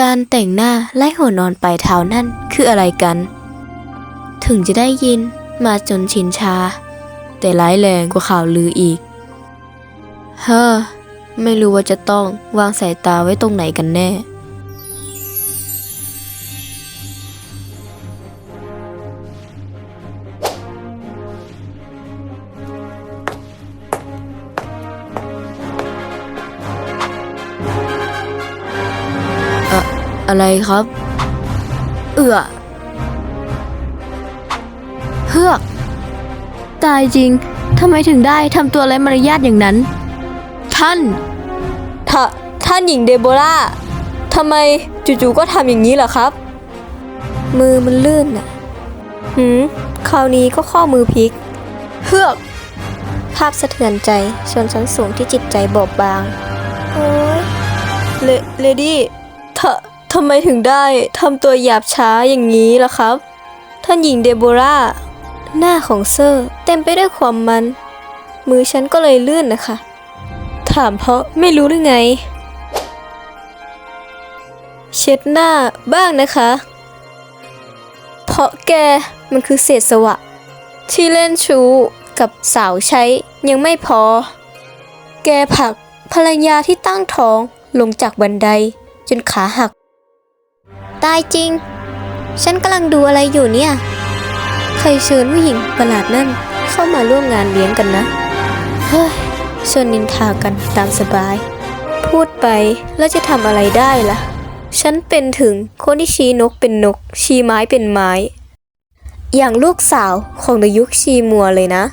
การแต่งหน้าไล่หัวนอนปลายเท้านั่นคืออะไรกัน ถึงจะได้ยินมาจนชินชา แต่ร้ายแรงกว่าข่าวลืออีก เฮ้อ ไม่รู้ว่าจะต้องวางสายตาไว้ตรงไหนกันแน่ อะไรครับ เอือเฮือก ตายจริงทำไมถึงได้ทำตัวไร้มารยาทอย่างนั้น ท่านท่าท่านหญิงเดโบราทำไมจู่ๆก็ทำอย่างนี้ล่ะครับ มือมันลื่นน่ะหืมคราวนี้ก็ข้อมือพลิก เฮือก ภาพสะเทือนใจชนชั้นสูงที่จิตใจบอบบาง โอ้ยเลเลดี้ท ทำไมถึงได้ทำตัวหยาบช้าอย่างนี้ล่ะครับ ท่านหญิงเดโบราหน้าของเซอร์เต็มไปด้วยความมัน มือฉันก็เลยลื่นนะคะ ถามเพราะไม่รู้หรือไง เช็ดหน้าบ้างนะคะ เพราะแกมันคือเศษสวะ ที่เล่นชู้กับสาวใช้ยังไม่พอ แกผักภรรยาที่ตั้งท้องลงจากบันไดจนขาหัก ตายจริง ฉันกำลังดูอะไรอยู่เนี่ย ใครเชิญผู้หญิงประหลาดนั่นเข้ามาร่วมงานเลี้ยงกันนะ เฮ้ยชวนนินทากันตามสบาย พูดไปแล้วจะทำอะไรได้ล่ะ ฉันเป็นถึงคนที่ชี้นกเป็นนก ชี้ไม้เป็นไม้ อย่างลูกสาวของในยุคชีมัวเลยนะ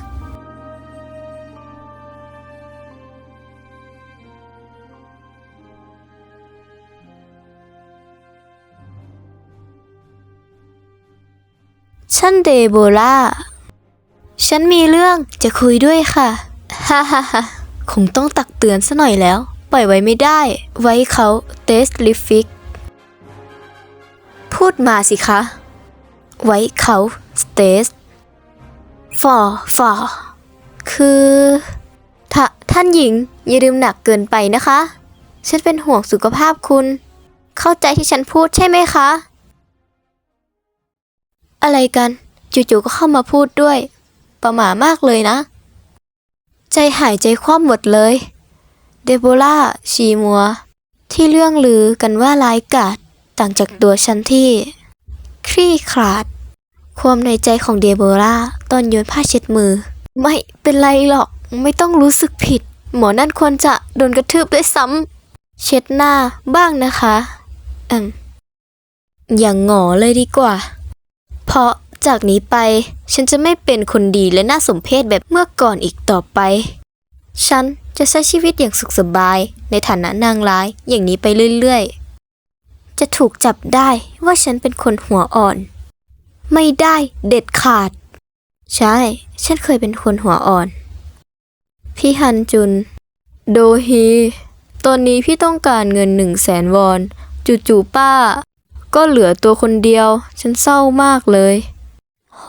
ฉันเดโบราฉันมีเรื่องจะคุยด้วยค่ะ ฮ่าฮ่าฮ่าคงต้องตักเตือนซะหน่อยแล้ว ปล่อยไว้ไม่ได้ ไว้เขาเตสลิฟิก พูดมาสิคะ ไว้เขาสเตสฟอฟอคือถ้าท่านหญิง อย่าดื่มหนักเกินไปนะคะ ฉันเป็นห่วงสุขภาพคุณ เข้าใจที่ฉันพูดใช่ไหมคะ อะไรกัน จู่ๆก็เข้ามาพูดด้วย ประหม่ามากเลยนะ ใจหายใจคว่ำหมดเลย เดโบราชีมัว ที่เรื่องลือกันว่าร้ายกาจต่างจากตัวฉันที่ คลี่คลาด ความในใจของเดโบราตอนโยนผ้าเช็ดมือ ไม่เป็นไรหรอกไม่ต้องรู้สึกผิด หมอนั่นควรจะโดนกระทืบด้วยซ้ำเช็ดหน้าบ้างนะคะ อืมอย่างหงอเลยดีกว่า เพราะจากนี้ไป ฉันจะไม่เป็นคนดีและน่าสมเพชแบบเมื่อก่อนอีกต่อไป ฉันจะใช้ชีวิตอย่างสุขสบาย ในฐานะนางร้ายอย่างนี้ไปเรื่อยๆ จะถูกจับได้ว่าฉันเป็นคนหัวอ่อน ไม่ได้เด็ดขาด ใช่ ฉันเคยเป็นคนหัวอ่อน พี่ฮันจุน โดฮี ตอนนี้พี่ต้องการเงินหนึ่งแสนวอน จู่ๆป้า ก็เหลือตัวคนเดียว ฉันเศร้ามากเลย โห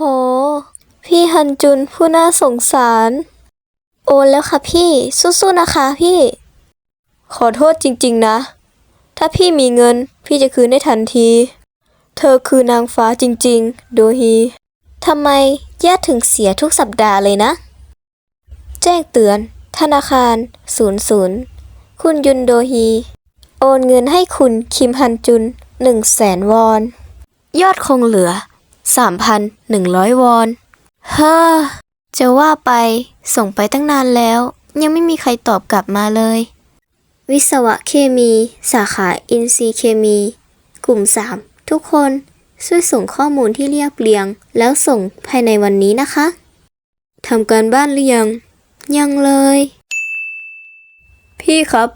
พี่ฮันจุนผู้น่าสงสาร โอนแล้วค่ะพี่ สู้ๆนะคะพี่ ขอโทษจริงๆนะ ถ้าพี่มีเงิน พี่จะคืนได้ทันที เธอคือนางฟ้าจริงๆ โดฮีทำไมญาติถึงเสียทุกสัปดาห์เลยนะ แจ้งเตือน ธนาคาร 00 คุณยุนโดฮี โอนเงินให้คุณคิมฮันจุน หนึ่งแสนวอน ยอดคงเหลือ 3,100 วอนเฮ้อจะว่าไปส่งไปตั้งนานแล้ว ยังไม่มีใครตอบกลับมาเลย วิศวะเคมี สาขาอินทรีย์เคมี กลุ่ม 3 ทุกคนช่วยส่งข้อมูลที่เรียบเรียง แล้วส่งภายในวันนี้นะคะทำการบ้านหรือยัง ยังเลย พี่ครับ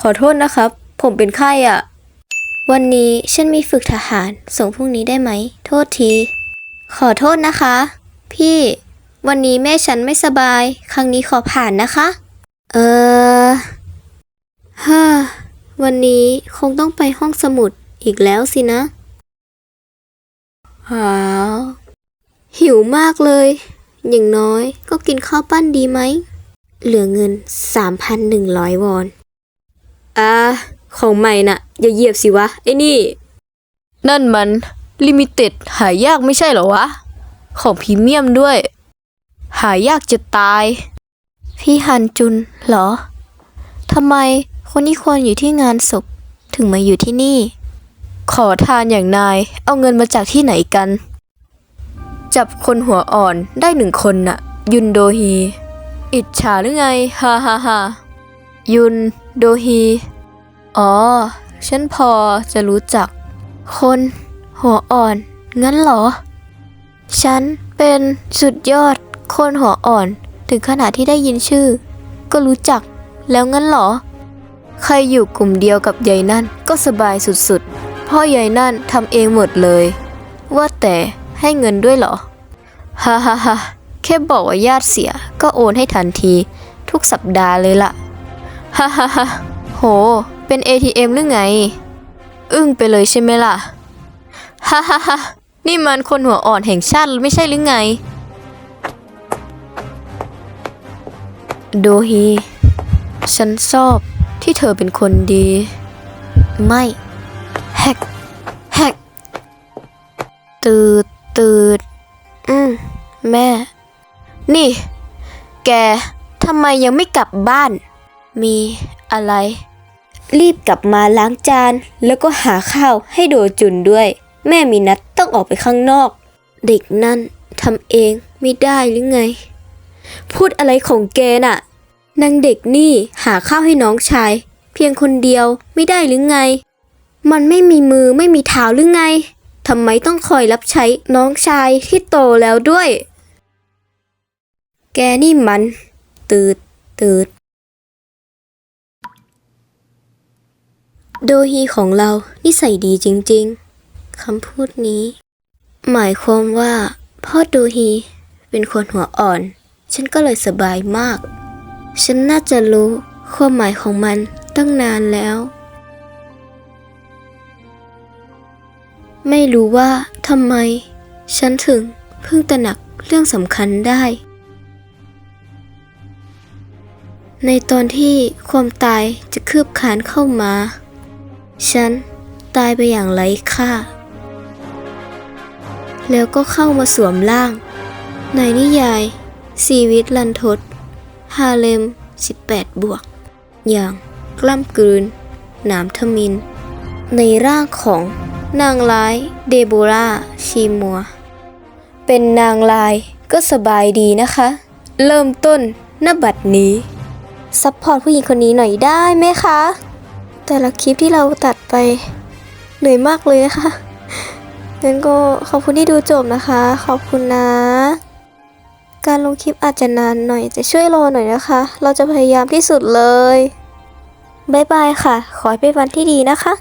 ขอโทษนะครับ ผมเป็นไข้อะ วันนี้ฉันมีฝึกทหารส่งพรุ่งนี้ได้ไหม โทษที ขอโทษนะคะ พี่ วันนี้แม่ฉันไม่สบาย ครั้งนี้ขอผ่านนะคะ เออฮ่าวันนี้คงต้องไปห้องสมุดอีกแล้วสินะหาวหิวมากเลย อย่างน้อยก็กินข้าวปั้นดีไหม เหลือเงิน 3,100 วอน อ่า ของใหม่น่ะ อย่าเหยียบสิวะ ไอ้นี่ นั่นมันลิมิเต็ดหายากไม่ใช่เหรอวะ ของพรีเมียมด้วย หายากจะตาย พี่ฮันจุนเหรอทำไมคนที่ควรอยู่ที่งานศพถึงมาอยู่ที่นี่ ขอทานอย่างนาย เอาเงินมาจากที่ไหนกัน จับคนหัวอ่อนได้หนึ่งคนน่ะ ยุนโดฮี อิจฉาหรือไงฮ่าฮ่าฮ่ายุนโดฮี อ๋อ ฉันพอจะรู้จัก คน หัวอ่อน งั้นเหรอ ฉันเป็นสุดยอด คนหัวอ่อน ถึงขนาดที่ได้ยินชื่อ ก็รู้จัก แล้วงั้นเหรอ ใครอยู่กลุ่มเดียวกับยายนั่นก็สบายสุดๆพราะยายนั่นทำเองหมดเลย ว่าแต่ให้เงินด้วยเหรอ ฮ่าฮ่าฮ่าแค่บอกว่าญาติเสียก็โอนให้ทันที ทุกสัปดาห์เลยล่ะ ฮ่าฮ่าฮ่าโห เป็น ATM หรือไง อึ้งไปเลยใช่ไหมล่ะ ฮ่าฮ่าฮ่านี่มันคนหัวอ่อนแห่งชาติไม่ใช่หรือไง โดฮี ฉันชอบที่เธอเป็นคนดี ไม่แฮกแฮกตืดตืดอืมแม่ นี่ แกทำไมยังไม่กลับบ้าน มีอะไร รีบกลับมาล้างจาน แล้วก็หาข้าวให้โดจุนด้วย แม่มีนัดต้องออกไปข้างนอก เด็กนั่นทำเองไม่ได้หรือไง พูดอะไรของแกน่ะนางเด็กนี่หาข้าวให้น้องชาย เพียงคนเดียวไม่ได้หรือไง มันไม่มีมือไม่มีเท้าหรือไงทำไมต้องคอยรับใช้น้องชายที่โตแล้วด้วย แกนี่มัน ตืด ตืด โดฮีของเรานิสัยดีจริงๆ คำพูดนี้ หมายความว่า พ่อโดฮีเป็นคนหัวอ่อน ฉันก็เลยสบายมาก ฉันน่าจะรู้ความหมายของมันตั้งนานแล้ว ไม่รู้ว่าทำไม ฉันถึงเพิ่งตระหนักเรื่องสำคัญได้ ในตอนที่ความตายจะคืบคานเข้ามา ฉันตายไปอย่างไร้ค่า แล้วก็เข้ามาสวมร่าง ในนิยายชีวิตลันทดฮาเลม 18 บวก อย่างกล้ำกลืนหนามทมิน ในร่างของนางร้ายเดโบราชีมัว เป็นนางลายก็สบายดีนะคะ เริ่มต้นณบัดนี้ ซัพพอร์ตผู้หญิงคนนี้หน่อยได้ไหมคะ แต่ละคลิปที่เราตัดไปเหนื่อยมากเลยนะคะงั้นก็ขอบคุณที่ดูจบนะคะ ขอบคุณนะ การลงคลิปอาจจะนานหน่อยจะช่วยรอหน่อยนะคะ เราจะพยายามที่สุดเลย บ๊ายบายค่ะ ขอให้เป็นวันที่ดีนะคะ